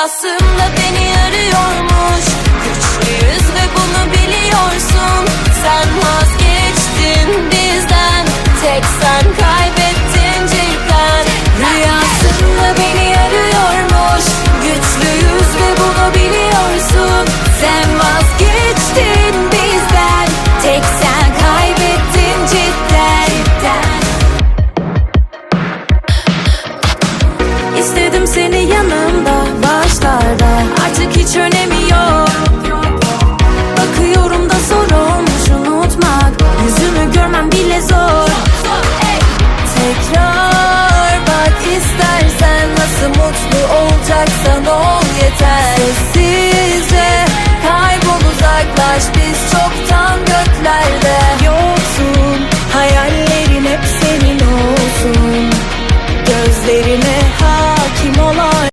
Rüyasında beni arıyormuş. Güçlüyüz ve bunu biliyorsun. Sen vazgeçtin bizden. Tek sen kaybettin cidden Rüyasında beni arıyormuş. Güçlüyüz ve bunu biliyorsun. Sen vazgeçtin bizden. Tek sen kaybettin cidden, cidden. İstedim seni yanımda bile zor. Tekrar bak istersen Nasıl mutlu olacaksan ol yeter. Sessizce kaybol uzaklaş. Biz çoktan göklerde